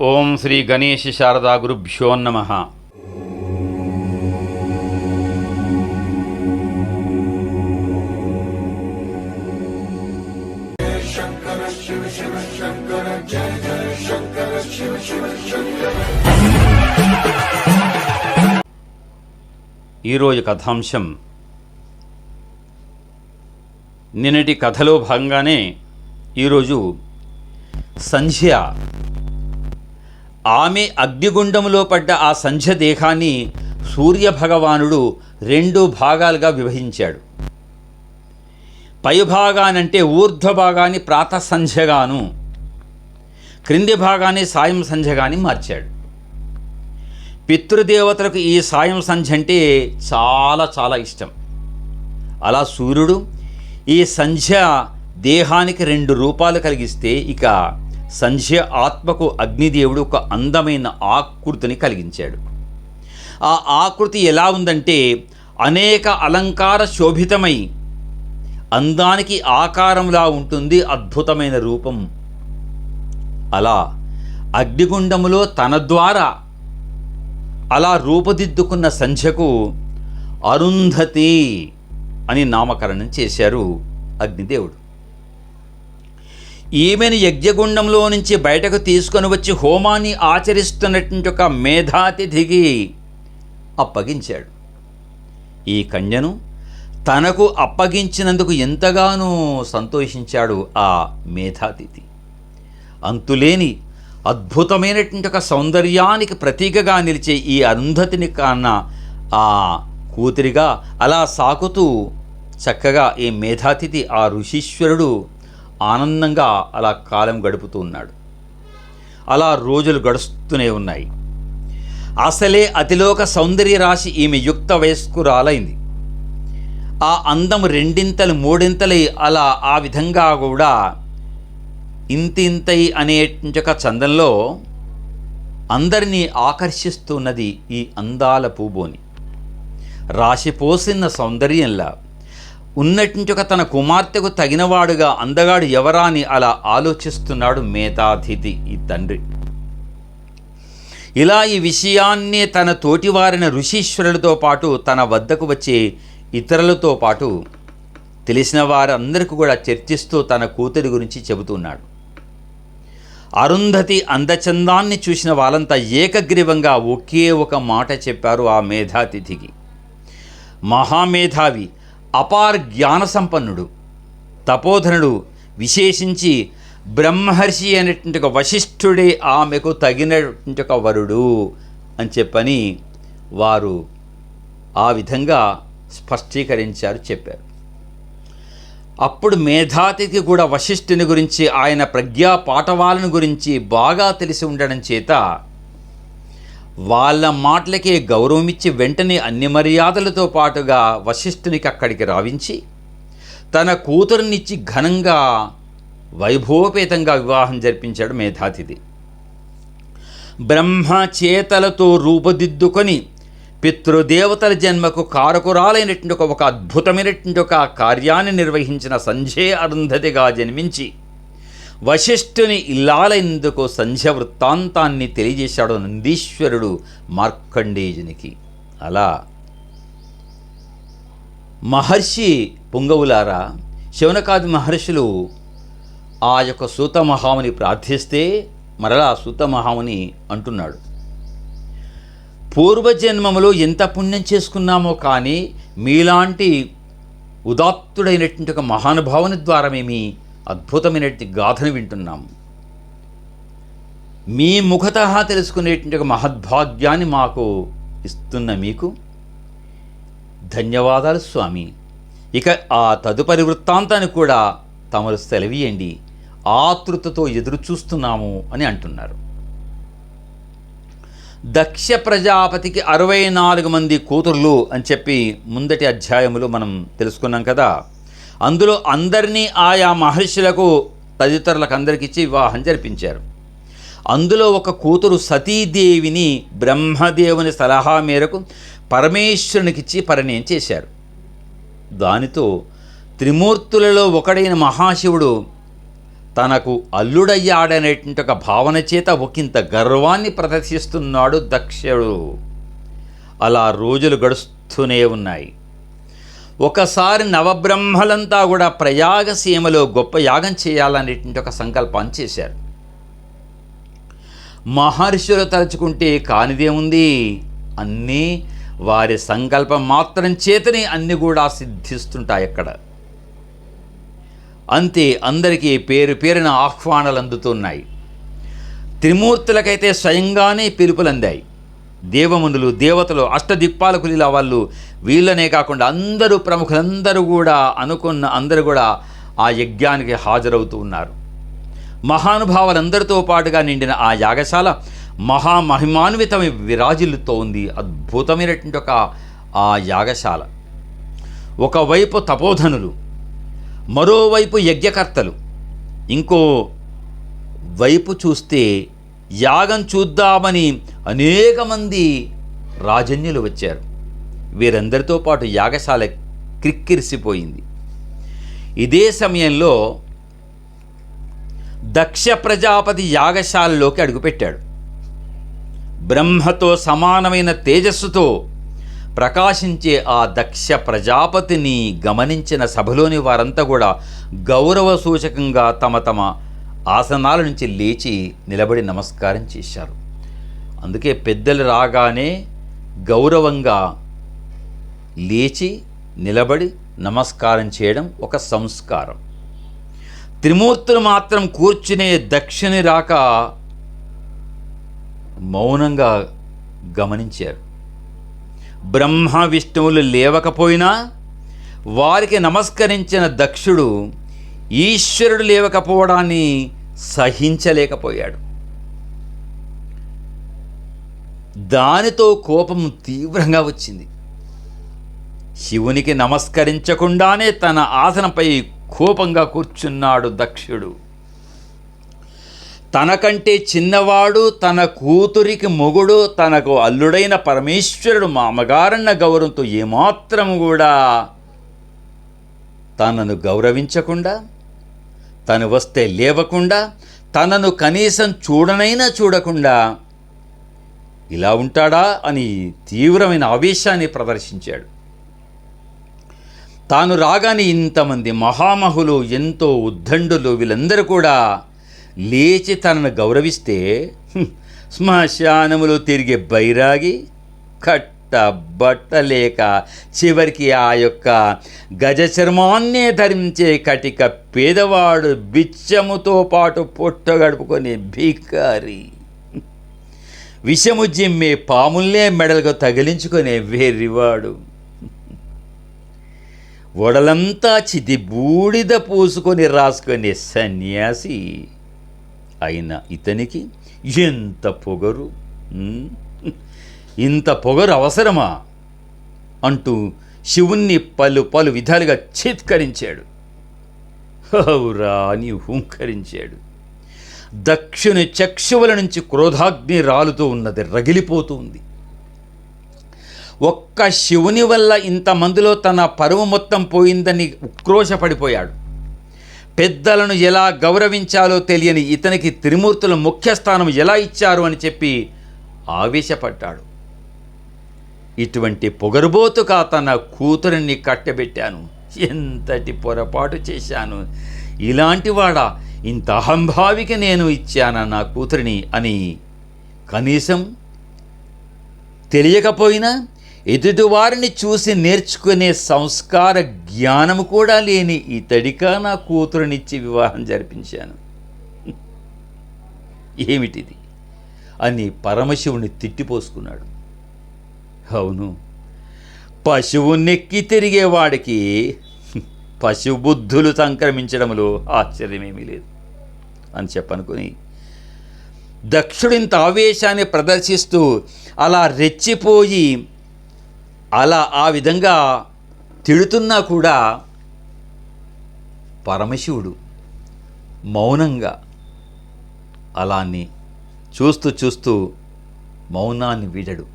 ఓం శ్రీ గణేష్ శారదా గురుభ్యో నమ. ఈరోజు కథాంశం నిన్నటి కథలో భాగంగానే ఈరోజు సంధ్య ఆమె అగ్నిగుండంలో పడ్డ ఆ సంధ్య దేహాన్ని సూర్యభగవానుడు రెండు భాగాలుగా విభజించాడు. పైభాగానంటే ఊర్ధ్వ భాగాన్ని ప్రాత సంధ్యగాను క్రింది భాగాన్ని సాయం సంధ్యగాని మార్చాడు. పితృదేవతలకు ఈ సాయం సంధ్య అంటే చాలా చాలా ఇష్టం. అలా సూర్యుడు ఈ సంధ్య దేహానికి రెండు రూపాలు కలిగిస్తే ఇక సంధ్య ఆత్మకు అగ్నిదేవుడు ఒక అందమైన ఆకృతిని కలిగించాడు. ఆ ఆకృతి ఎలా ఉందంటే అనేక అలంకార శోభితమై అందానికి ఆకారంలా ఉంటుంది అద్భుతమైన రూపం. అలా అగ్నిగుండములో తన ద్వారా అలా రూపుదిద్దుకున్న సంధ్యకు అరుంధతి అని నామకరణం చేశారు అగ్నిదేవుడు. ఈమెను యజ్ఞగుండంలో నుంచి బయటకు తీసుకొని వచ్చి హోమాన్ని ఆచరిస్తున్నటువంటి ఒక మేధాతిథికి అప్పగించాడు. ఈ కన్యను తనకు అప్పగించినందుకు ఎంతగానో సంతోషించాడు ఆ మేధాతిథి. అంతులేని అద్భుతమైనటువంటి ఒక సౌందర్యానికి ప్రతీకగా నిలిచే ఈ అరుంధతిని కన్నా ఆ కూతురిగా అలా సాకుతూ చక్కగా ఈ మేధాతిథి ఆ ఋషీశ్వరుడు ఆనందంగా అలా కాలం గడుపుతూ ఉన్నాడు. అలా రోజులు గడుస్తూనే ఉన్నాయి. అసలే అతిలోక సౌందర్య రాశి ఈమె యుక్త వయస్కురాలైంది ఆ అందం రెండింతలు మూడింతలై అలా ఆ విధంగా కూడా ఇంతింతై అనేటువంటి చందంలో అందరినీ ఆకర్షిస్తున్నది ఈ అందాల పూబోని రాశిపోసిన సౌందర్యంలా ఉన్నటువంటి తన కుమార్తెకు తగినవాడుగా అందగాడు ఎవరా అని అలా ఆలోచిస్తున్నాడు మేధాతిథి ఈ తండ్రి. ఇలా ఈ విషయాన్ని తన తోటివారిన ఋషీశ్వరులతో పాటు తన వద్దకు వచ్చే ఇతరులతో పాటు తెలిసిన వారందరికీ కూడా చర్చిస్తూ తన కూతురి గురించి చెబుతున్నాడు. అరుంధతి అందచందాన్ని చూసిన వాళ్ళంతా ఏకగ్రీవంగా ఒకే ఒక మాట చెప్పారు ఆ మేధాతిథికి. మహామేధావి అపార జ్ఞాన సంపన్నుడు తపోధనుడు విశేషించి బ్రహ్మర్షి అనేటువంటి ఒక వశిష్ఠుడే ఆమెకు తగినటువంటి ఒక వరుడు అని చెప్పని వారు ఆ విధంగా స్పష్టీకరించారు చెప్పారు. అప్పుడు మేధాతిథి కూడా వశిష్ఠుని గురించి ఆయన ప్రజ్ఞా పాఠవాలను గురించి బాగా తెలిసి ఉండడం చేత వాళ్ళ మాటలకే గౌరవమిచ్చి వెంటనే అన్ని మర్యాదలతో పాటుగా వశిష్ఠునికి అక్కడికి రావించి తన కూతురునిచ్చి ఘనంగా వైభవపేతంగా వివాహం జరిపించాడు మేధాతిథి. బ్రహ్మచేతలతో రూపుదిద్దుకొని పితృదేవతల జన్మకు కారకురాలైనటువంటి ఒక అద్భుతమైనటువంటి ఒక కార్యాన్ని నిర్వహించిన సంజే అరుంధతిగా జన్మించి వశిష్ఠుని ఇల్లాలైనందుకు సంధ్య వృత్తాంతాన్ని తెలియజేశాడు నందీశ్వరుడు మార్కండేయునికి. అలా మహర్షి పుంగవులారా శివనకాది మహర్షులు ఆ యొక్క సూత మహాముని ప్రార్థిస్తే మరలా సూత మహాముని అంటున్నాడు. పూర్వజన్మములో ఎంత పుణ్యం చేసుకున్నామో కానీ మీలాంటి ఉదాత్తుడైనటువంటి ఒక మహానుభావుని ద్వారా మేము అద్భుతమైనటువంటి గాథను వింటున్నాం. మీ ముఖత తెలుసుకునేటువంటి ఒక మహద్భాగ్యాన్ని మాకు ఇస్తున్న మీకు ధన్యవాదాలు స్వామి. ఇక ఆ తదుపరి వృత్తాంతాన్ని కూడా తమరు సెలవీయండి. ఆతృతతో ఎదురు చూస్తున్నాము అని అంటున్నారు. దక్ష ప్రజాపతికి అరవై నాలుగు మంది కూతుర్లు అని చెప్పి ముందటి అధ్యాయములో మనం తెలుసుకున్నాం కదా. అందులో అందరినీ ఆయా మహర్షులకు తదితరులకు అందరికి ఇచ్చి వివాహం జరిపించారు. అందులో ఒక కూతురు సతీదేవిని బ్రహ్మదేవుని సలహా మేరకు పరమేశ్వరునికిచ్చి పరిణయం చేశారు. దానితో త్రిమూర్తులలో ఒకడైన మహాశివుడు తనకు అల్లుడయ్యాడనేటువంటి ఒక భావన చేత ఒకంత గర్వాన్ని ప్రదర్శిస్తున్నాడు దక్షుడు. అలా రోజులు గడుస్తూనే ఉన్నాయి. ఒకసారి నవబ్రహ్మలంతా కూడా ప్రయాగసీమలో గొప్ప యాగం చేయాలనేటువంటి ఒక సంకల్పం చేశారు. మహర్షులు తలుచుకుంటే కానిదేముంది అన్నీ వారి సంకల్పం మాత్రం చేతనే అన్ని కూడా సిద్ధిస్తుంటాయి అక్కడ. అంతే అందరికీ పేరు పేరున ఆహ్వానాలు అందుతున్నాయి. త్రిమూర్తులకైతే స్వయంగానే పిలుపులు అందాయి దేవమునులు దేవతలు అష్టదిక్పాలకులు ఇలా వాళ్ళు వీళ్ళనే కాకుండా అందరూ ప్రముఖులందరూ కూడా అనుకున్న అందరూ కూడా ఆ యజ్ఞానికి హాజరవుతూ ఉన్నారు. మహానుభావులందరితో పాటుగా నిండిన ఆ యాగశాల మహామహిమాన్వితమై విరాజిల్లుతో ఉంది. అద్భుతమైనటువంటి ఒక ఆ యాగశాల. ఒకవైపు తపోధనులు మరోవైపు యజ్ఞకర్తలు. ఇంకో వైపు చూస్తే యాగం చూద్దామని అనేక మంది రాజన్యులు వచ్చారు. వీరందరితో పాటు యాగశాల క్రిక్కిరిసిపోయింది. ఇదే సమయంలో దక్ష ప్రజాపతి యాగశాలలోకి అడుగుపెట్టాడు. బ్రహ్మతో సమానమైన తేజస్సుతో ప్రకాశించే ఆ దక్ష ప్రజాపతిని గమనించిన సభలోని వారంతా కూడా గౌరవ సూచకంగా తమ తమ ఆసనాల నుంచి లేచి నిలబడి నమస్కారం చేశారు. అందుకే పెద్దలు రాగానే గౌరవంగా లేచి నిలబడి నమస్కారం చేయడం ఒక సంస్కారం. త్రిమూర్తులు మాత్రం కూర్చునే దక్షిణి రాక మౌనంగా గమనించారు. బ్రహ్మ విష్ణువులు లేవకపోయినా వారికి నమస్కరించిన దక్షుడు ఈశ్వరుడు లేవకపోవడాన్ని సహించలేకపోయాడు. దానితో కోపం తీవ్రంగా వచ్చింది. శివునికి నమస్కరించకుండానే తన ఆసనంపై కోపంగా కూర్చున్నాడు దక్షుడు. తనకంటే చిన్నవాడు తన కూతురికి మొగుడు తనకు అల్లుడైన పరమేశ్వరుడు మామగారన్న గౌరవంతో ఏమాత్రం కూడా తనను గౌరవించకుండా తను వస్తే లేవకుండా తనను కనీసం చూడనైనా చూడకుండా ఇలా ఉంటాడా అని తీవ్రమైన ఆవేశాన్ని ప్రదర్శించాడు. తాను రాగానే ఇంతమంది మహామహులు ఎంతో ఉద్దండులు వీళ్ళందరూ కూడా లేచి తనను గౌరవిస్తే శ్మశానములు తిరిగే బైరాగి కట్ బట్టలేక చివరికి ఆ యొక్క గజ చర్మాన్నే ధరించే కటిక పేదవాడు బిచ్చముతో పాటు పొట్ట గడుపుకొని భీకారి. విషము జిమ్మే పాముల్నే మెడలకు తగిలించుకునే వేర్రివాడు. ఒడలంతా చితి బూడిద పూసుకొని రాసుకునే సన్యాసి. అయిన ఇతనికి ఎంత పొగరు ఇంత పొగరు అవసరమా? అంటూ శివుణ్ణి పలు పలు విధాలుగా చీత్కరించాడు. హౌరా అని హుంకరించాడు. దక్షుని చక్షువుల నుంచి క్రోధాగ్ని రాలుతూ ఉన్నది రగిలిపోతూ ఉంది ఒక్క శివుని వల్ల ఇంతమందిలో తన పరువు మొత్తం పోయిందని ఉక్రోషపడిపోయాడు. పెద్దలను ఎలా గౌరవించాలో తెలియని ఇతనికి త్రిమూర్తుల ముఖ్య స్థానం ఎలా ఇచ్చారు అని చెప్పి ఆవేశపడ్డాడు. ఇటువంటి పొగరుబోతుగా తన కూతురిని కట్టబెట్టాను. ఎంతటి పొరపాటు చేశాను. ఇలాంటివాడా ఇంత అహంభావికి నేను ఇచ్చానా నా కూతురిని అని కనీసం తెలియకపోయినా ఎదుటివారిని చూసి నేర్చుకునే సంస్కార జ్ఞానము కూడా లేని ఇతడికా నా కూతురునిచ్చి వివాహం జరిపించాను. ఏమిటిది? అని పరమశివుని తిట్టిపోసుకున్నాడు. అవును. పశువు నెక్కి తిరిగేవాడికి పశుబుద్ధులు సంక్రమించడంలో ఆశ్చర్యమేమీ లేదు అని చెప్పనుకుని దక్షుడింత ఆవేశాన్ని ప్రదర్శిస్తూ అలా రెచ్చిపోయి అలా ఆ విధంగా తిడుతున్నా కూడా పరమశివుడు మౌనంగా అలాన్ని చూస్తూ చూస్తూ మౌనాన్ని వీడడు.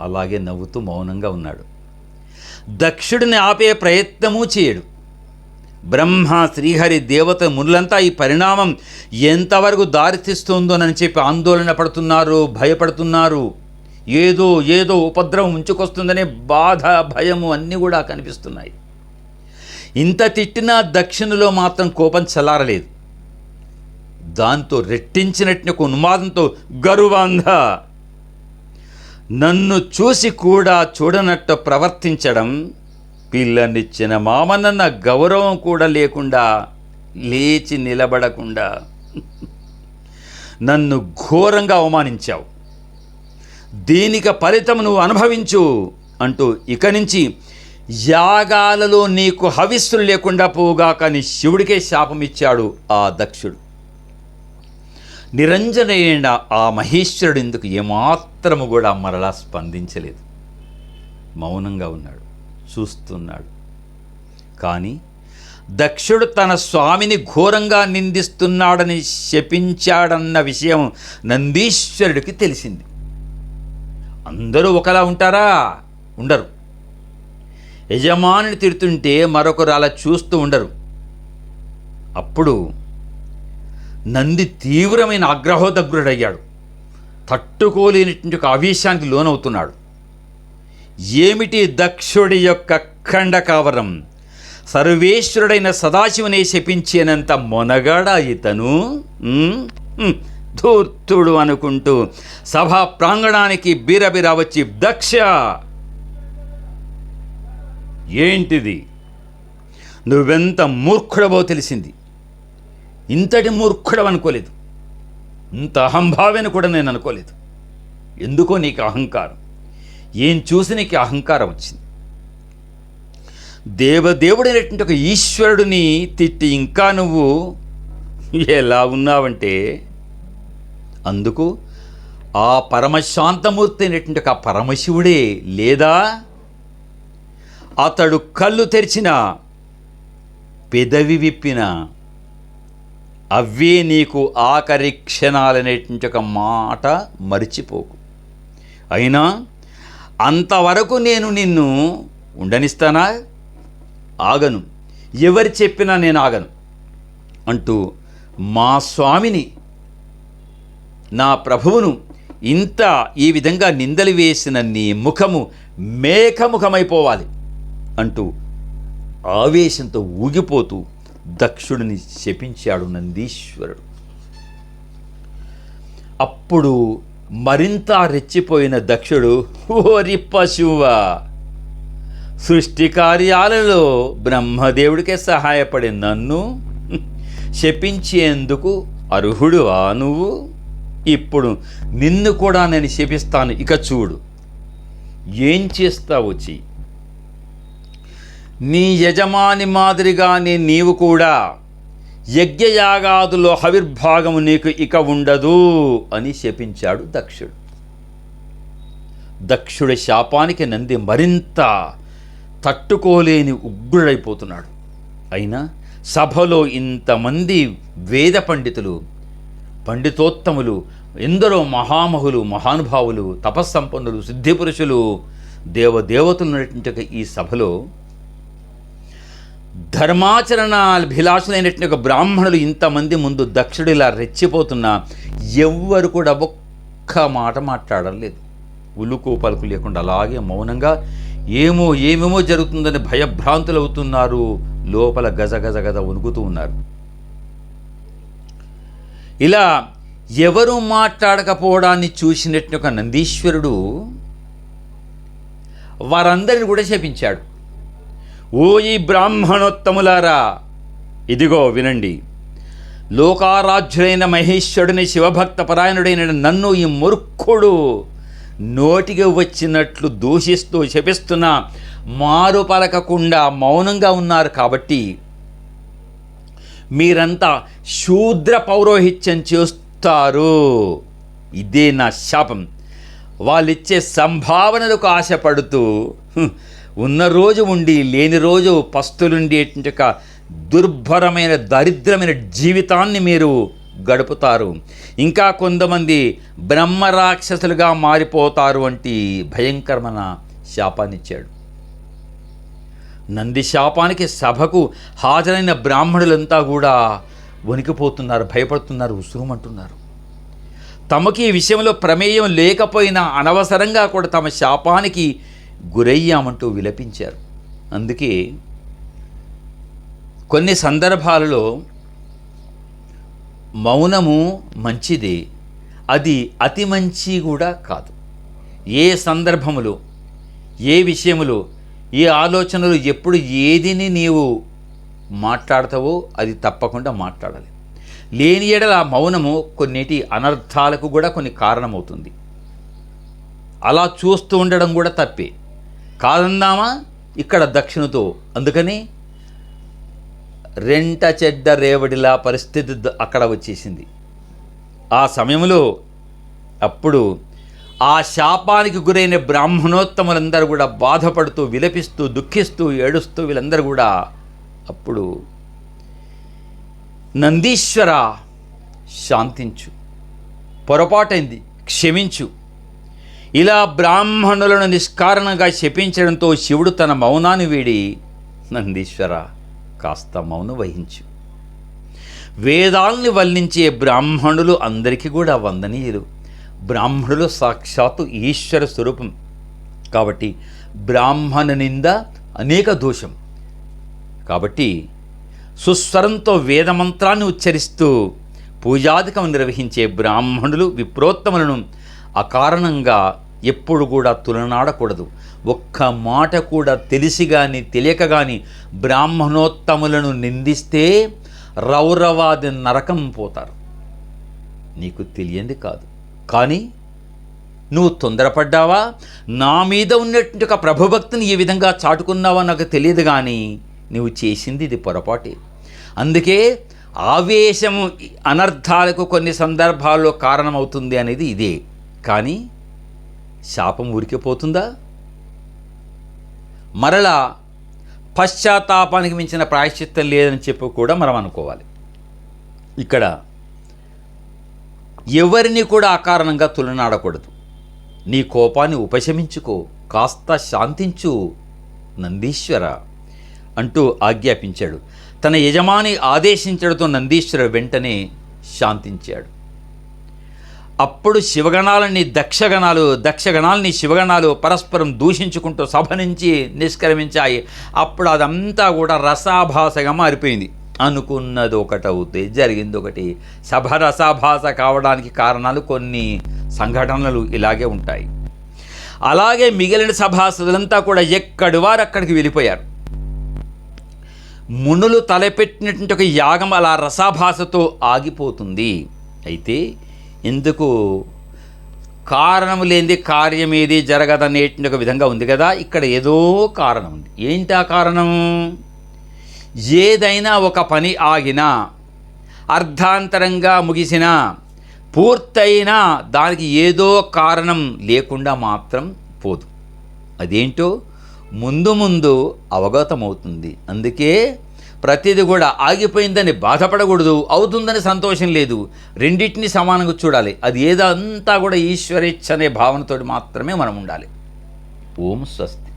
అలాగే నవ్వుతూ మౌనంగా ఉన్నాడు. దక్షుడిని ఆపే ప్రయత్నమూ చేయడు. బ్రహ్మ శ్రీహరి దేవత మునులంతా ఈ పరిణామం ఎంతవరకు దారితీస్తుందోనని చెప్పి ఆందోళన పడుతున్నారు భయపడుతున్నారు. ఏదో ఏదో ఉపద్రవం ఉంచుకొస్తుందనే బాధ భయము అన్నీ కూడా కనిపిస్తున్నాయి. ఇంత తిట్టినా దక్షిణలో మాత్రం కోపం చల్లారలేదు. దాంతో రెట్టించినట్టు ఒక ఉన్మాదంతో గరువాంధ నన్ను చూసి కూడా చూడనట్టు ప్రవర్తించడం పిల్లనిచ్చిన మామనన్న గౌరవం కూడా లేకుండా లేచి నిలబడకుండా. నన్ను ఘోరంగా అవమానించావు. దీనిక ఫలితం నువ్వు అనుభవించు అంటూ ఇక నుంచి యాగాలలో నీకు హవిస్సులు లేకుండా పోగా కానీ శివుడికే శాపం ఇచ్చాడు ఆ దక్షుడు. నిరంజనైన ఆ మహేశ్వరుడు ఇందుకు ఏమాత్రము కూడా మరలా స్పందించలేదు. మౌనంగా ఉన్నాడు చూస్తున్నాడు. కానీ దక్షుడు తన స్వామిని ఘోరంగా నిందిస్తున్నాడని శపించాడన్న విషయం నందీశ్వరుడికి తెలిసింది. అందరూ ఒకలా ఉంటారా? ఉండరు. యజమానిని తిడుతుంటే మరొకరు అలా చూస్తూ ఉండరు. అప్పుడు నంది తీవ్రమైన ఆగ్రహోదగ్రుడయ్యాడు తట్టుకోలేనటువంటి ఒక ఆవేశానికి లోనవుతున్నాడు. ఏమిటి దక్షుడి యొక్క ఖండకావరం సర్వేశ్వరుడైన సదాశివునే శపించేనంత మొనగాడ ఇతను? ధూర్తుడు అనుకుంటూ సభా ప్రాంగణానికి బిరబిర వచ్చి దక్ష! ఏంటిది? నువ్వెంత మూర్ఖుడవో తెలిసింది. ఇంతటి మూర్ఖుడవు అనుకోలేదు. ఇంత అహంభావేని కూడా నేను అనుకోలేదు. ఎందుకో నీకు అహంకారం? ఏం చూసి నీకు అహంకారం వచ్చింది? దేవదేవుడైనటువంటి ఒక ఈశ్వరుడిని తిట్టి ఇంకా నువ్వు ఎలా ఉన్నావంటే అందుకు ఆ పరమశాంతమూర్తి అనేటువంటి ఒక పరమశివుడే లేదా? అతడు కళ్ళు తెరిచిన పెదవి విప్పిన అవే నీకు ఆఖరి క్షణాలనేటువంటి ఒక మాట మరిచిపోకు. అయినా అంతవరకు నేను నిన్ను ఉండనిస్తానా? ఆగను. ఎవరు చెప్పినా నేను ఆగను. అంటూ మా స్వామిని నా ప్రభువును ఇంత ఈ విధంగా నిందలు వేసిన నీ ముఖము మేఘముఖమైపోవాలి అంటూ ఆవేశంతో ఊగిపోతూ దక్షుడిని శపించాడు నందీశ్వరుడు. అప్పుడు మరింత రెచ్చిపోయిన దక్షుడు ఓరి పశువ సృష్టి కార్యాలలో బ్రహ్మదేవుడికే సహాయపడే నన్ను శపించేందుకు అర్హుడువా నువ్వు? ఇప్పుడు నిన్ను కూడా నేను శపిస్తాను. ఇక చూడు ఏం చేస్తావు చెయ్యి. నీ యజమాని మాదిరిగానే నీవు కూడా. యజ్ఞయాగాదులో హవిర్భాగము నీకు ఇక ఉండదు అని శపించాడు దక్షుడు. దక్షుడి శాపానికి నంది మరింత తట్టుకోలేని ఉగ్రుడైపోతున్నాడు. అయినా సభలో ఇంతమంది వేద పండితులు పండితోత్తములు ఎందరో మహామహులు మహానుభావులు తపస్సంపన్నులు సిద్ధిపురుషులు దేవదేవతలు నటించక ఈ సభలో ధర్మాచరణాభిలాషులైనటువంటి ఒక బ్రాహ్మణులు ఇంతమంది ముందు దక్షుడు ఇలా రెచ్చిపోతున్నా ఎవ్వరు కూడా ఒక్క మాట మాట్లాడడం లేదు. ఉలుకు పలుకు లేకుండా అలాగే మౌనంగా ఏమో ఏమేమో జరుగుతుందని భయభ్రాంతులు అవుతున్నారు లోపల గజ గజ గజ వణుకుతూ ఉన్నారు. ఇలా ఎవరు మాట్లాడకపోవడాన్ని చూసినట్టు ఒక నందీశ్వరుడు వారందరిని కూడా శపించాడు. ఓ ఈ బ్రాహ్మణోత్తములారా ఇదిగో వినండి. లోకారాధ్యుడైన మహేశ్వరుని శివభక్త పరాయణుడైన నన్ను ఈ మూర్ఖుడు నోటికి వచ్చినట్లు దూషిస్తూ శపిస్తున్నా మారు పలకకుండా మౌనంగా ఉన్నారు కాబట్టి మీరంతా శూద్ర పౌరోహిత్యం చేస్తారు. ఇదే నా శాపం. వాళ్ళిచ్చే సంభావనలకు ఆశపడుతూ ఉన్న రోజు ఉండి లేని రోజు పస్తులుండేటువంటి ఒక దుర్భరమైన దరిద్రమైన జీవితాన్ని మీరు గడుపుతారు. ఇంకా కొంతమంది బ్రహ్మ రాక్షసులుగా మారిపోతారు వంటి భయంకరమైన శాపాన్నిచ్చాడు నంది శాపానికి సభకు హాజరైన బ్రాహ్మణులంతా కూడా వణికిపోతున్నారు భయపడుతున్నారు ఉసురుమంటున్నారు. తమకి ఈ విషయంలో ప్రమేయం లేకపోయినా అనవసరంగా కూడా తమ శాపానికి గురయ్యామంటూ విలపించారు. అందుకే కొన్ని సందర్భాలలో మౌనము మంచిదే అది అతి మంచి కూడా కాదు. ఏ సందర్భములో ఏ విషయములో ఏ ఆలోచనలు ఎప్పుడు ఏదిని నీవు మాట్లాడతావో అది తప్పకుండా మాట్లాడాలి. లేని ఎడల మౌనము కొన్నిటి అనర్థాలకు కూడా కొన్ని కారణమవుతుంది. అలా చూస్తూ ఉండడం కూడా తప్పే. కాదందామా? ఇక్కడ దక్షిణతో. అందుకని రెంట చెడ్డ రేవడిలా పరిస్థితి అక్కడ వచ్చేసింది. ఆ సమయంలో అప్పుడు ఆ శాపానికి గురైన బ్రాహ్మణోత్తములందరూ కూడా బాధపడుతూ విలపిస్తూ దుఃఖిస్తూ ఏడుస్తూ వీళ్ళందరూ కూడా అప్పుడు నందీశ్వర శాంతించు పొరపాటైంది క్షమించు ఇలా బ్రాహ్మణులను నిష్కారణంగా శపించడంతో శివుడు తన మౌనాన్ని వీడి నందీశ్వర కాస్త మౌనం వహించు. వేదాల్ని వల్లించే బ్రాహ్మణులు అందరికీ కూడా వందనీయులు. బ్రాహ్మణులు సాక్షాత్తు ఈశ్వర స్వరూపం. కాబట్టి బ్రాహ్మణ నింద అనేక దోషం. కాబట్టి సుస్వరంతో వేదమంత్రాన్ని ఉచ్చరిస్తూ పూజాధికం నిర్వహించే బ్రాహ్మణులు విప్రోత్తములను ఆ కారణంగా ఎప్పుడు కూడా తులనాడకూడదు. ఒక్క మాట కూడా తెలిసి కానీ తెలియక కానీ బ్రాహ్మణోత్తములను నిందిస్తే రౌరవాది నరకం పోతారు. నీకు తెలియంది కాదు. కానీ నువ్వు తొందరపడ్డావా? నా మీద ఉన్నటువంటి ఒక ప్రభుభక్తిని ఈ విధంగా చాటుకున్నావా నాకు తెలియదు కానీ నువ్వు చేసింది ఇది పొరపాటే. అందుకే ఆవేశము అనర్థాలకు కొన్ని సందర్భాల్లో కారణమవుతుంది అనేది ఇదే. కానీ శాపం ఉరికిపోతుందా మరలా పశ్చాత్తాపానికి మించిన ప్రాయశ్చిత్తం లేదని చెప్పి కూడా మనం అనుకోవాలి. ఇక్కడ ఎవరిని కూడా అకారణంగా తులనాడకూడదు. నీ కోపాన్ని ఉపశమించుకో కాస్త శాంతించు నందీశ్వర అంటూ ఆజ్ఞాపించాడు. తన యజమాని ఆదేశించడంతో నందీశ్వర వెంటనే శాంతించాడు. అప్పుడు శివగణాలని దక్షగణాలు దక్షగణాలని శివగణాలు పరస్పరం దూషించుకుంటూ సభ నుంచి నిష్క్రమించాయి. అప్పుడు అదంతా కూడా రసాభాసగా మారిపోయింది. అనుకున్నది ఒకటవుతే జరిగింది ఒకటి. సభ రసాభాస కావడానికి కారణాలు కొన్ని సంఘటనలు ఇలాగే ఉంటాయి. అలాగే మిగిలిన సభాసదులంతా కూడా ఎక్కడి వారు అక్కడికి వెళ్ళిపోయారు. మునులు తలపెట్టినటువంటి ఒక యాగం అలా రసాభాసతో ఆగిపోతుంది. అయితే ఎందుకు? కారణం లేనిది కార్యం ఏది జరగదనేటువంటి ఒక విధంగా ఉంది కదా. ఇక్కడ ఏదో కారణం ఉంది. ఏంటి ఆ కారణం? ఏదైనా ఒక పని ఆగినా అర్ధాంతరంగా ముగిసినా పూర్తయినా దానికి ఏదో కారణం లేకుండా మాత్రం పోదు. అదేంటో? ముందు ముందు అవగతమవుతుంది. అందుకే ప్రతిది కూడా ఆగిపోయిందని బాధపడకూడదు అవుతుందని సంతోషం లేదు. రెండింటినీ సమానంగా చూడాలి. అది ఏదంతా కూడా ఈశ్వరేచ్ఛ అనే భావనతోటి మాత్రమే మనం ఉండాలి. ఓం స్వస్తి.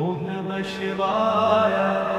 శివా శివాయ.